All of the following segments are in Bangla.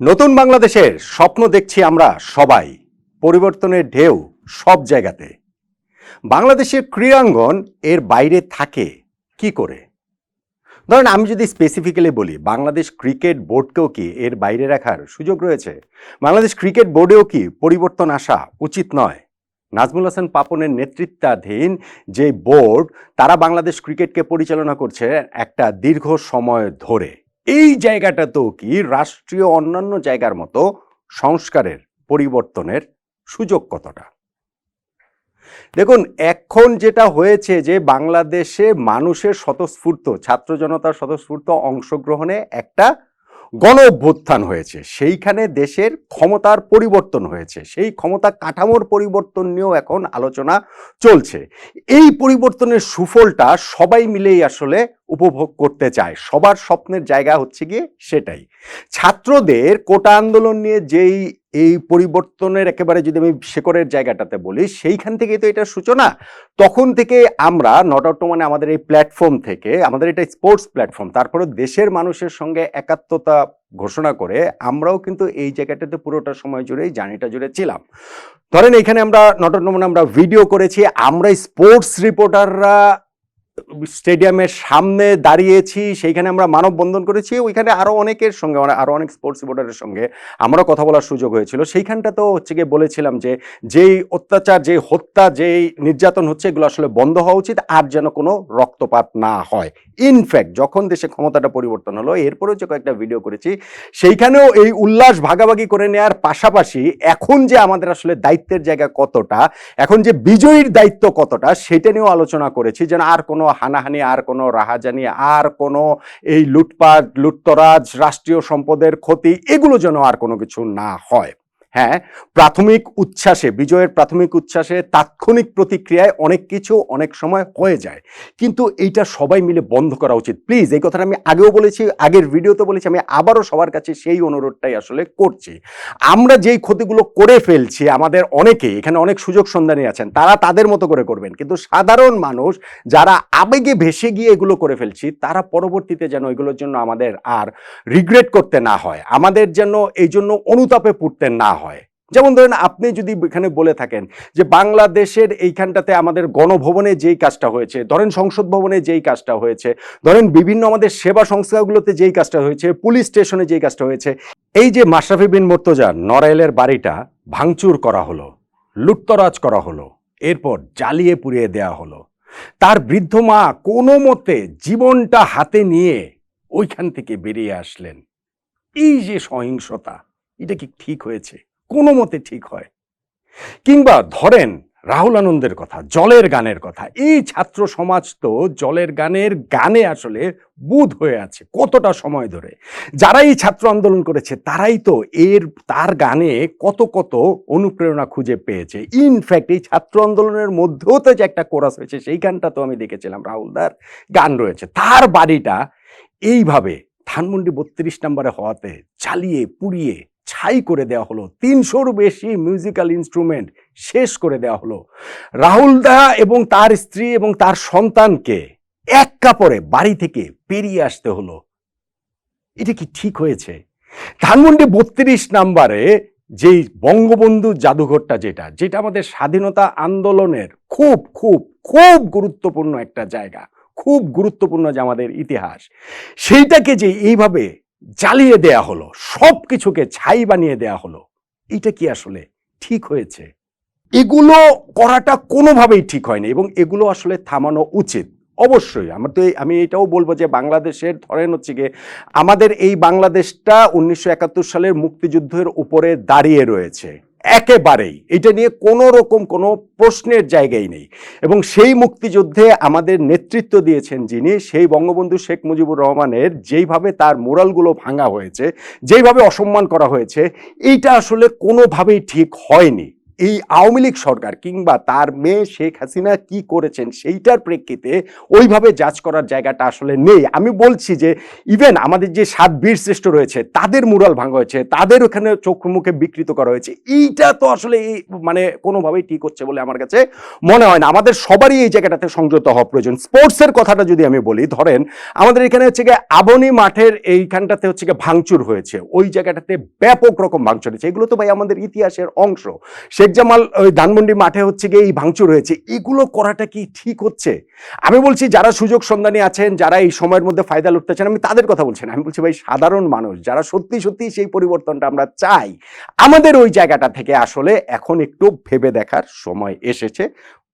নতুন বাংলাদেশের স্বপ্ন দেখছি আমরা সবাই। পরিবর্তনের ঢেউ সব জায়গাতে। বাংলাদেশের ক্রীড়াঙ্গন এর বাইরে থাকে কি করে? ধরেন আমি যদি স্পেসিফিক্যালি বলি, বাংলাদেশ ক্রিকেট বোর্ডকেও কি এর বাইরে রাখার সুযোগ রয়েছে? বাংলাদেশ ক্রিকেট বোর্ডেও কি পরিবর্তন আসা উচিত নয়? নাজমুল হাসান পাপনের নেতৃত্বাধীন যে বোর্ড, তারা বাংলাদেশ ক্রিকেটকে পরিচালনা করছে একটা দীর্ঘ সময় ধরে। এই জায়গাটাতেও কি রাষ্ট্রীয় অন্যান্য জায়গার মতো সংস্কারের, পরিবর্তনের সুযোগ কতটা? দেখুন, এখন যেটা হয়েছে যে বাংলাদেশে মানুষের স্বতঃস্ফূর্ত, ছাত্র জনতার স্বতঃস্ফূর্ত অংশগ্রহণে একটা গণ অভ্যুত্থান হয়েছে। সেইখানে দেশের ক্ষমতার পরিবর্তন হয়েছে। সেই ক্ষমতা কাঠামোর পরিবর্তন নিয়েও এখন আলোচনা চলছে। এই পরিবর্তনের সুফলটা সবাই মিলেই আসলে উপভোগ করতে চায়। সবার স্বপ্নের জায়গা হচ্ছে গিয়ে সেটাই। ছাত্রদের কোটা আন্দোলন নিয়ে যেই, এই পরিবর্তনের একেবারে যদি আমি শেকরের জায়গাটাতে বলি, সেইখান থেকেই তো এটার সূচনা। তখন থেকে আমরা নট আউট মানে আমাদের এই প্ল্যাটফর্ম থেকে, আমাদের এটা স্পোর্টস প্ল্যাটফর্ম তারপরে দেশের মানুষের সঙ্গে একাত্মতা ঘোষণা করে আমরাও কিন্তু এই জায়গাটাতে পুরোটা সময় জুড়েই জার্নিটা জুড়ে ছিলাম। ধরেন এখানে আমরা নট আউট মানে আমরা ভিডিও করেছি, আমরা স্পোর্টস রিপোর্টাররা স্টেডিয়ামের সামনে দাঁড়িয়েছি, সেইখানে আমরা মানববন্ধন করেছি, ওইখানে আরও অনেকের সঙ্গে মানে আরও অনেক স্পোর্টস রিপোর্টারের সঙ্গে আমরা কথা বলার সুযোগ হয়েছিল। সেইখানটা তো হচ্ছে গিয়ে বলেছিলাম যে, যেই অত্যাচার, যেই হত্যা, যেই নির্যাতন হচ্ছে, এগুলো আসলে বন্ধ হওয়া উচিত, আর যেন কোনো রক্তপাত না হয়। ইনফ্যাক্ট যখন দেশে ক্ষমতাটা পরিবর্তন হলো, এরপরেও যে কয়েকটা ভিডিও করেছি, সেইখানেও এই উল্লাস ভাগাভাগি করে নেওয়ার পাশাপাশি এখন যে আমাদের আসলে দায়িত্বের জায়গা কতটা, এখন যে বিজয়ীর দায়িত্ব কতটা, সেটা নিয়েও আলোচনা করেছি, যেন আর কোনো হানাহানি, আর কোনো রাহাজানি, আর কোনো এই লুটপাট, লুটতরাজ, রাষ্ট্রীয় সম্পদের ক্ষতি, এগুলো যেন আর কোনো কিছু না হয়। হ্যাঁ প্রাথমিক উচ্ছ্বাসে, বিজয়ের প্রাথমিক উচ্ছ্বাসে তাৎক্ষণিক প্রতিক্রিয়ায় অনেক কিছু অনেক সময় হয়ে যায়। কিন্তু এইটা সবাই মিলে বন্ধ করা উচিত। প্লিজ এই কথাটা আমি আগেও বলেছি, আগের ভিডিওতে বলেছি, আমি আবারও সবার কাছে সেই অনুরোধটাই আসলে করছি। আমরা যেই ক্ষতিগুলো করে ফেলছি, আমাদের অনেকে এখানে অনেক সুযোগ সন্ধানী আছেন, তারা তাদের মতো করে করবেন। কিন্তু সাধারণ মানুষ যারা আবেগে ভেসে গিয়ে এগুলো করে ফেলছি, তারা পরবর্তীতে যেন এগুলোর জন্য আমাদের আর রিগ্রেট করতে না হয়, আমাদের যেন এই জন্য অনুতাপে পড়তে না হয়। যেমন ধরেন আপনি যদি এখানে বলে থাকেন যে বাংলাদেশের এইখানটাতে আমাদের গণভবনে যেই কাজটা হয়েছে, ধরেন সংসদ ভবনে যেই কাজটা হয়েছে, ধরেন বিভিন্ন আমাদের সেবা সংস্থাগুলোতে যেই কাজটা হয়েছে, পুলিশ স্টেশনে যেই কাজটা হয়েছে, এই যে মাশরাফি বিন মোর্তজা নড়াইলের বাড়িটা ভাঙচুর করা হলো, লুটতরাজ করা হলো, এরপর জ্বালিয়ে পুড়িয়ে দেয়া হলো। তার বৃদ্ধ মা কোনো মতে জীবনটা হাতে নিয়ে ওইখান থেকে বেরিয়ে আসলেন। এই যে সহিংসতা, এটা কি ঠিক হয়েছে? কোনো মতে ঠিক হয়। কিংবা ধরেন রাহুল আনন্দের কথা, জলের গানের কথা, এই ছাত্র সমাজ তো জলের গানের গানে আসলে বুধ হয়ে আছে কতটা সময় ধরে। যারা এই ছাত্র আন্দোলন করেছে, তারাই তো এর, তার গানে কত কত অনুপ্রেরণা খুঁজে পেয়েছে। ইনফ্যাক্ট এই ছাত্র আন্দোলনের মধ্যেও তো যে একটা কোরাস হয়েছে, সেই গানটা তো আমি দেখেছিলাম, রাহুলদার গান রয়েছে। তার বাড়িটা এইভাবে ধানমন্ডি বত্রিশ নম্বরে হওয়াতে চালিয়ে পুড়িয়ে ছাই করে দেওয়া হলো, তিনশোর বেশি মিউজিক্যাল ইনস্ট্রুমেন্ট শেষ করে দেওয়া হলো। রাহুল দা এবং তার স্ত্রী এবং তার সন্তানকে এক কাপড়ে বাড়ি থেকে পেরিয়ে আসতে হলো। এটা কি ঠিক হয়েছে? ধানমন্ডি বত্রিশ নাম্বারে যেই বঙ্গবন্ধু জাদুঘরটা যেটা যেটা আমাদের স্বাধীনতা আন্দোলনের খুব খুব খুব গুরুত্বপূর্ণ একটা জায়গা, খুব গুরুত্বপূর্ণ যে আমাদের ইতিহাস, সেইটাকে যে এইভাবে জ্বালিয়ে দেয়া হলো সব কিছুকে ছাই বানিয়ে দেয়া হলো। এটা কি আসলে ঠিক হয়েছে? এগুলো করাটা কোনোভাবেই ঠিক হয়নি এবং এগুলো আসলে থামানো উচিত। অবশ্যই, আমার তো আমি এটাও বলব যে বাংলাদেশের, ধরেন হচ্ছে গিয়ে আমাদের এই বাংলাদেশটা উনিশশো একাত্তর সালের মুক্তিযুদ্ধের উপরে দাঁড়িয়ে রয়েছে। একেবারেই। এটা নিয়ে কোনো রকম কোনো প্রশ্নের জায়গাই নেই। এবং সেই মুক্তিযুদ্ধে আমাদের নেতৃত্ব দিয়েছেন যিনি, সেই বঙ্গবন্ধু শেখ মুজিবুর রহমানের, যেইভাবে তার মোরালগুলো ভাঙা হয়েছে, যেইভাবে অসম্মান করা হয়েছে, এইটা আসলে কোনোভাবেই ঠিক হয়নি। এই আওয়ামী লীগ সরকার কিংবা তার মেয়ে শেখ হাসিনা কি করেছেন সেইটার প্রেক্ষিতে ওইভাবে জাজ করার জায়গাটা আসলে নেই। আমি বলছি যে ইভেন আমাদের যে সাত বীর শ্রেষ্ঠ রয়েছে, তাদের মুরাল ভাঙা হয়েছে, তাদের ওখানে চোখ মুখে বিকৃত করা হয়েছে, এইটা তো আসলে এই মানে কোনোভাবেই ঠিক হচ্ছে বলে আমার কাছে মনে হয় না। আমাদের সবারই এই জায়গাটাতে সংযত হওয়া প্রয়োজন। স্পোর্টসের কথাটা যদি আমি বলি, ধরেন আমাদের এখানে হচ্ছে গিয়ে আবনি মাঠের এইখানটাতে হচ্ছে গিয়ে ভাঙচুর হয়েছে। ওই জায়গাটাতে ব্যাপক রকম ভাঙচুর হয়েছে। এগুলো তো ভাই আমাদের ইতিহাসের অংশ। শেখ জামাল ওই ধানমন্ডি মাঠে হচ্ছে গিয়ে এই ভাঙচুর হয়েছে। এগুলো করাটা কি ঠিক হচ্ছে? আমি বলছি, যারা সুযোগ সন্ধানী আছেন, যারা এই সময়ের মধ্যে ফায়দা লুটতে চান, আমি তাদের কথা বলছি না। আমি বলছি, ভাই, সাধারণ মানুষ, যারা সত্যি সত্যি সেই পরিবর্তনটা আমরা চাই, আমাদের ওই জায়গাটা থেকে আসলে এখন একটু ভেবে দেখার সময় এসেছে।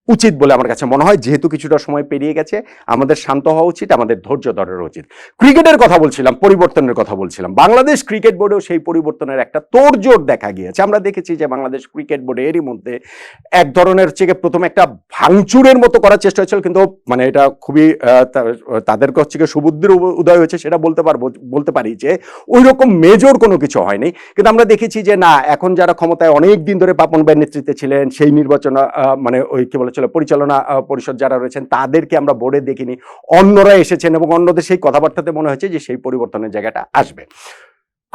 উচিত বলে আমার কাছে মনে হয়। যেহেতু কিছুটা সময় পেরিয়ে গেছে, আমাদের শান্ত হওয়া উচিত, আমাদের ধৈর্য ধরা উচিত। ক্রিকেটের কথা বলছিলাম, পরিবর্তনের কথা বলছিলাম। বাংলাদেশ ক্রিকেট বোর্ডেও সেই পরিবর্তনের একটা তোড়জোড় দেখা গিয়েছে। আমরা দেখেছি যে বাংলাদেশ ক্রিকেট বোর্ডে এরই মধ্যে এক ধরনের হচ্ছে প্রথমে একটা ভাঙচুরের মতো করার চেষ্টা হয়েছিল, কিন্তু মানে এটা খুবই তাদের হচ্ছে গিয়ে সুবুদ্ধির উদয়- হয়েছে সেটা বলতে পারব, বলতে পারি যে ওই রকম মেজর কোনো কিছু হয়নি। কিন্তু আমরা দেখেছি যে না, এখন যারা ক্ষমতায় অনেক দিন ধরে পাপন ভাইয়ের নেতৃত্বে ছিলেন, সেই নির্বাচন মানে ওই কি বলেছিল পরিচালনা পরিষদ যারা রয়েছেন, তাদেরকে আমরা বোর্ডে দেখিনি। অন্যরা এসেছেন এবং অন্যদের সেই কথাবার্তাতে মনে হয়েছে যে সেই পরিবর্তনের জায়গাটা আসবে।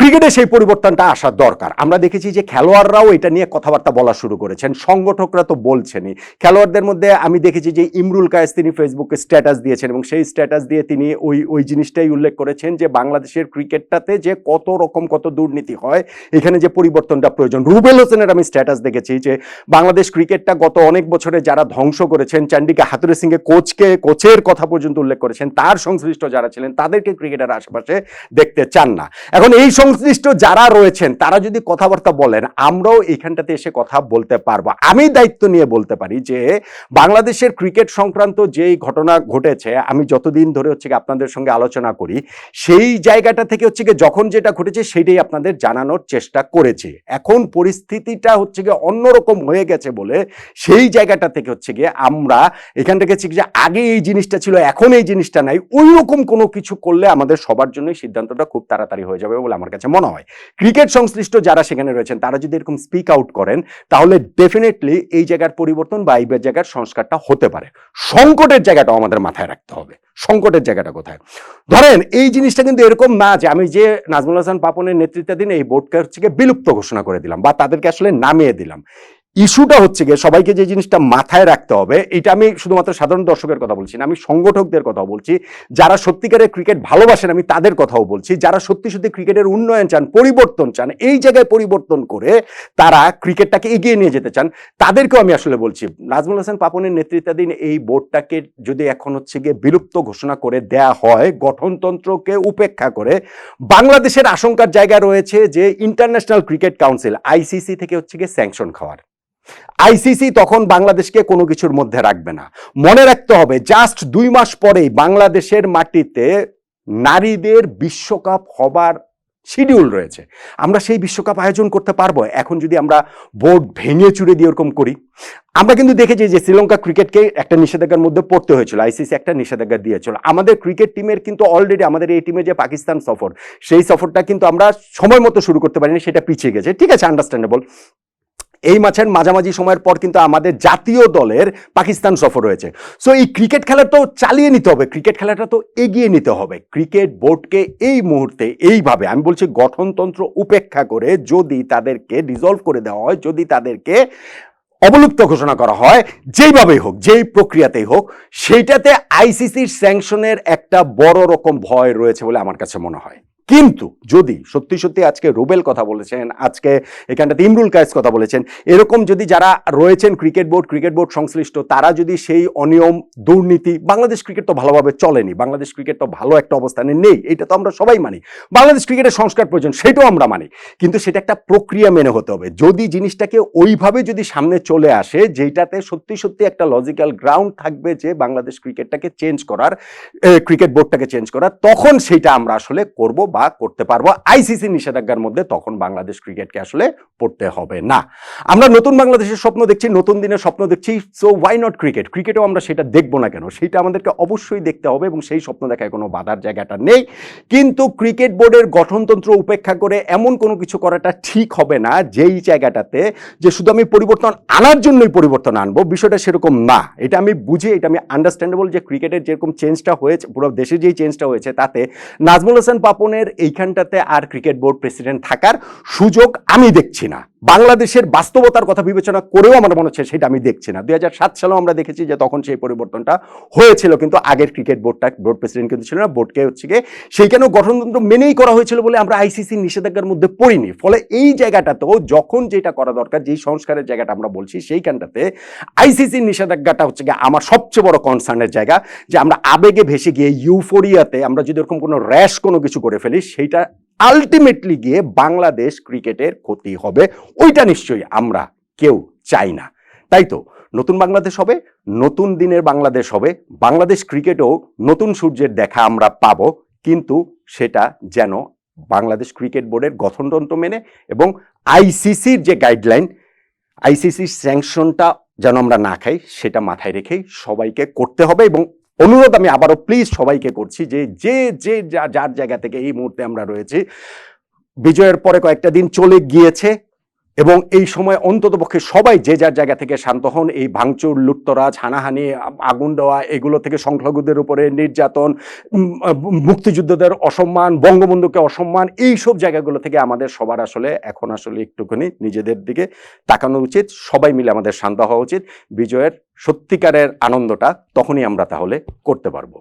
ক্রিকেটে সেই পরিবর্তনটা আসার দরকার। আমরা দেখেছি যে খেলোয়াড়রাও এটা নিয়ে কথাবার্তা বলা শুরু করেছেন। সংগঠকরা তো বলছেনই। খেলোয়াড়দের মধ্যে আমি দেখেছি যে ইমরুল কায়েস তিনি ফেসবুকে স্ট্যাটাস দিয়েছেন এবং সেই স্ট্যাটাস দিয়ে তিনি ওই ওই জিনিসটাই উল্লেখ করেছেন যে বাংলাদেশের ক্রিকেটটাতে যে কত রকম কত দুর্নীতি হয়, এখানে যে পরিবর্তনটা প্রয়োজন। রুবেল হোসেনের আমি স্ট্যাটাস দেখেছি যে বাংলাদেশ ক্রিকেটটা গত অনেক বছরে যারা ধ্বংস করেছেন, চান্ডিকা হাতুরে সিংকে কোচকে, কোচের কথা পর্যন্ত উল্লেখ করেছেন, তার সংশ্লিষ্ট যারা ছিলেন তাদেরকে ক্রিকেটের আশেপাশে দেখতে চান না। এখন এই সংশ্লিষ্ট যারা রয়েছেন, তারা যদি কথাবার্তা বলেন, আমরাও এখানটাতে এসে কথা বলতে পারব। আমি দায়িত্ব নিয়ে বলতে পারি যে, বাংলাদেশের ক্রিকেট সংক্রান্ত যেই ঘটনা ঘটেছে, আমি যতদিন ধরে হচ্ছে আপনাদের সঙ্গে আলোচনা করি, সেই জায়গাটা থেকে হচ্ছে গিয়ে যখন যেটা ঘটেছে সেটাই আপনাদের জানানোর চেষ্টা করেছি। এখন পরিস্থিতিটা হচ্ছে গিয়ে অন্যরকম হয়ে গেছে বলে সেই জায়গাটা থেকে হচ্ছে গিয়ে আমরা এখান থেকে যে আগে এই জিনিসটা ছিল, এখন এই জিনিসটা নাই, ওই রকম কোনো কিছু করলে আমাদের সবার জন্যই সিদ্ধান্তটা খুব তাড়াতাড়ি হয়ে যাবে বলে আমার কাছে মনে হয়। ক্রিকেট সংশ্লিষ্ট যারা সেখানে রয়েছেন, তারা যদি এরকম স্পিক আউট করেন, তাহলে ডেফিনেটলি এই জায়গার পরিবর্তন বা এই জায়গার সংস্কারটা হতে পারে। সংকটের জায়গাটাও আমাদের মাথায় রাখতে হবে। সংকটের জায়গাটা কোথায়? ধরেন, এই জিনিসটা কিন্তু এরকম না যে আমি যে নাজমুল হাসান পাপনের নেতৃত্বাধীন এই বোর্ডকে হচ্ছে বিলুপ্ত ঘোষণা করে দিলাম বা তাদেরকে আসলে নামিয়ে দিলাম। ইস্যুটা হচ্ছে গিয়ে সবাইকে যে জিনিসটা মাথায় রাখতে হবে, এটা আমি শুধুমাত্র সাধারণ দর্শকের কথা বলছি না, আমি সংগঠকদের কথা বলছি। যারা সত্যিকারের ক্রিকেট ভালোবাসেন, আমি তাদের কথাও বলছি। যারা সত্যি সত্যি ক্রিকেটের উন্নয়ন চান, পরিবর্তন চান, এই জায়গায় পরিবর্তন করে তারা ক্রিকেটটাকে এগিয়ে নিয়ে যেতে চান, তাদেরকেও আমি আসলে বলছি। নাজমুল হাসান পাপনের নেতৃত্বাধীন এই বোর্ডটাকে যদি এখন হচ্ছে গিয়ে বিলুপ্ত ঘোষণা করে দেয়া হয়, গঠনতন্ত্রকে উপেক্ষা করে, বাংলাদেশের আশঙ্কার জায়গা রয়েছে যে ইন্টারন্যাশনাল ক্রিকেট কাউন্সিল, আইসিসি থেকে হচ্ছে গিয়ে স্যাংশন খাওয়ার। আইসিসি তখন বাংলাদেশকে কোনো কিছুর মধ্যে রাখবে না। মনে রাখতে হবে জাস্ট দুই মাস পরেই বাংলাদেশের মাটিতে নারীদের বিশ্বকাপ হবার শিডিউল রয়েছে। আমরা সেই বিশ্বকাপ আয়োজন করতে পারব। এখন যদি আমরা বোর্ড ভেঙে চুরে দিয়ে ওরকম করি, আমরা কিন্তু দেখেছি যে শ্রীলঙ্কা ক্রিকেটকে একটা নিষেধাজ্ঞার মধ্যে পড়তে হয়েছিল, আইসিসি একটা নিষেধাজ্ঞা দিয়েছিল। আমাদের ক্রিকেট টিমের কিন্তু অলরেডি আমাদের এই টিমে যে পাকিস্তান সফর, সেই সফরটা কিন্তু আমরা সময় মতো শুরু করতে পারিনি, সেটা পিছিয়ে গেছে। ঠিক আছে আন্ডারস্ট্যান্ডেবল এই মাছের মাঝামাঝি সময়ের পর কিন্তু আমাদের জাতীয় দলের পাকিস্তান সফর রয়েছে। সো এই ক্রিকেট খেলা তো চালিয়ে নিতে হবে। ক্রিকেট খেলাটা তো এগিয়ে নিতে হবে। ক্রিকেট বোর্ডকে এই মুহূর্তে এইভাবে, আমি বলছি গঠনতন্ত্র উপেক্ষা করে যদি তাদেরকে ডিজলভ করে দেওয়া হয়, যদি তাদেরকে অবলুপ্ত ঘোষণা করা হয়, যেইভাবেই হোক, যেই প্রক্রিয়াতেই হোক, সেইটাতে আইসিসির স্যাংশনের একটা বড় রকম ভয় রয়েছে বলে আমার কাছে মনে হয়। কিন্তু যদি সত্যি সত্যি আজকে রুবেল কথা বলেছেন, আজকে এখানটাতে ইমরুল কায়েস কথা বলেছেন, এরকম যদি যারা রয়েছেন ক্রিকেট বোর্ড ক্রিকেট বোর্ড সংশ্লিষ্ট, তারা যদি সেই অনিয়ম, দুর্নীতি, বাংলাদেশ ক্রিকেট তো ভালোভাবে চলেনি, বাংলাদেশ ক্রিকেট তো ভালো একটা অবস্থানে নেই, এটা তো আমরা সবাই মানি, বাংলাদেশ ক্রিকেটের সংস্কার প্রয়োজন সেটাও আমরা মানি, কিন্তু সেটা একটা প্রক্রিয়া মেনে হতে হবে, যদি জিনিসটাকে ওইভাবে যদি সামনে চলে আসে, যেটাতে সত্যি সত্যি একটা লজিক্যাল গ্রাউন্ড থাকবে যে বাংলাদেশ ক্রিকেটটাকে চেঞ্জ করার ক্রিকেট বোর্ডটাকে চেঞ্জ করার, তখন সেটা আমরা আসলে করব বা বা করতে পারব আইসিসি নিষেধাজ্ঞার মধ্যে, তখন বাংলাদেশ ক্রিকেটকে আসলে পড়তে হবে না। আমরা নতুন বাংলাদেশের স্বপ্ন দেখছি, নতুন দিনের স্বপ্ন দেখছি সো ওয়াই নট ক্রিকেট ক্রিকেটেও আমরা সেটা দেখব না কেন? সেটা আমাদেরকে অবশ্যই দেখতে হবে এবং সেই স্বপ্ন দেখায় কোনো বাধার জায়গাটা নেই। কিন্তু ক্রিকেট বোর্ডের গঠনতন্ত্র উপেক্ষা করে এমন কোনো কিছু করাটা ঠিক হবে না যেই জায়গাটাতে যে শুধু আমি পরিবর্তন আনার জন্যই পরিবর্তন আনব, বিষয়টা সেরকম না। এটা আমি বুঝি, এটা আমি আন্ডারস্ট্যান্ডেবল যে ক্রিকেটের যেরকম চেঞ্জটা হয়েছে, পুরো দেশে যেই চেঞ্জটা হয়েছে তাতে, নাজমুল হাসান পাপনের এইখানটাতে আর ক্রিকেট বোর্ড প্রেসিডেন্ট থাকার সুযোগ আমি দেখছি না। বাংলাদেশের বাস্তবতার কথা বিবেচনা করেও আমার মনে হচ্ছে সেটা আমি দেখছি না। দুই হাজার সাত সালেও আমরা দেখেছি যে তখন সেই পরিবর্তনটা হয়েছিল, কিন্তু আগের ক্রিকেট বোর্ডটা, বোর্ড প্রেসিডেন্ট কিন্তু ছিল না, বোর্ডকে হচ্ছে গিয়ে সেইখানেও গঠনতন্ত্র মেনেই করা হয়েছিল বলে আমরা আইসিসি নিষেধাজ্ঞার মধ্যে পড়িনি। ফলে এই জায়গাটাতেও যখন যেটা করা দরকার, যেই সংস্কারের জায়গাটা আমরা বলছি, সেইখানটাতে আইসিসি নিষেধাজ্ঞাটা হচ্ছে গিয়ে আমার সবচেয়ে বড় কনসার্নের জায়গা, যে আমরা আবেগে ভেসে গিয়ে ইউফোরিয়াতে আমরা যদি এরকম কোনো র্যাশ কোনো কিছু করে ফেলি, সেইটা আলটিমেটলি গিয়ে বাংলাদেশ ক্রিকেটের ক্ষতি হবে, ওইটা নিশ্চয়ই আমরা কেউ চাই না। তাই তো, নতুন বাংলাদেশ হবে, নতুন দিনের বাংলাদেশ হবে, বাংলাদেশ ক্রিকেটেও নতুন সূর্যের দেখা আমরা পাবো, কিন্তু সেটা যেন বাংলাদেশ ক্রিকেট বোর্ডের গঠনতন্ত্র মেনে এবং আইসিসির যে গাইডলাইন আইসিসির স্যাংশনটা যেন আমরা না খাই, সেটা মাথায় রেখেই সবাইকে করতে হবে এবং অনুরোধ আমি আবারও প্লিজ সবাইকে করছি যে যে যে, যা- যার জায়গা থেকে এই মুহূর্তে আমরা রয়েছি, বিজয়ের পরে কয়েকটা দিন চলে গিয়েছে। এবং এই সময় অন্ততপক্ষে সবাই যে যার জায়গা থেকে শান্ত হন, এই ভাঙচুর, লুটতরাজ, হানাহানি আগুন দেওয়া এগুলো থেকে সংখ্যাগুদের উপরে নির্যাতন মুক্তিযুদ্ধদের অসম্মান, বঙ্গবন্ধুকে অসম্মান, এই সব জায়গাগুলো থেকে আমাদের সবার আসলে এখন আসলে একটুখানি নিজেদের দিকে তাকানো উচিত। সবাই মিলে আমাদের শান্ত হওয়া উচিত। বিজয়ের সত্যিকারের আনন্দটা তখনই আমরা তাহলে করতে পারব।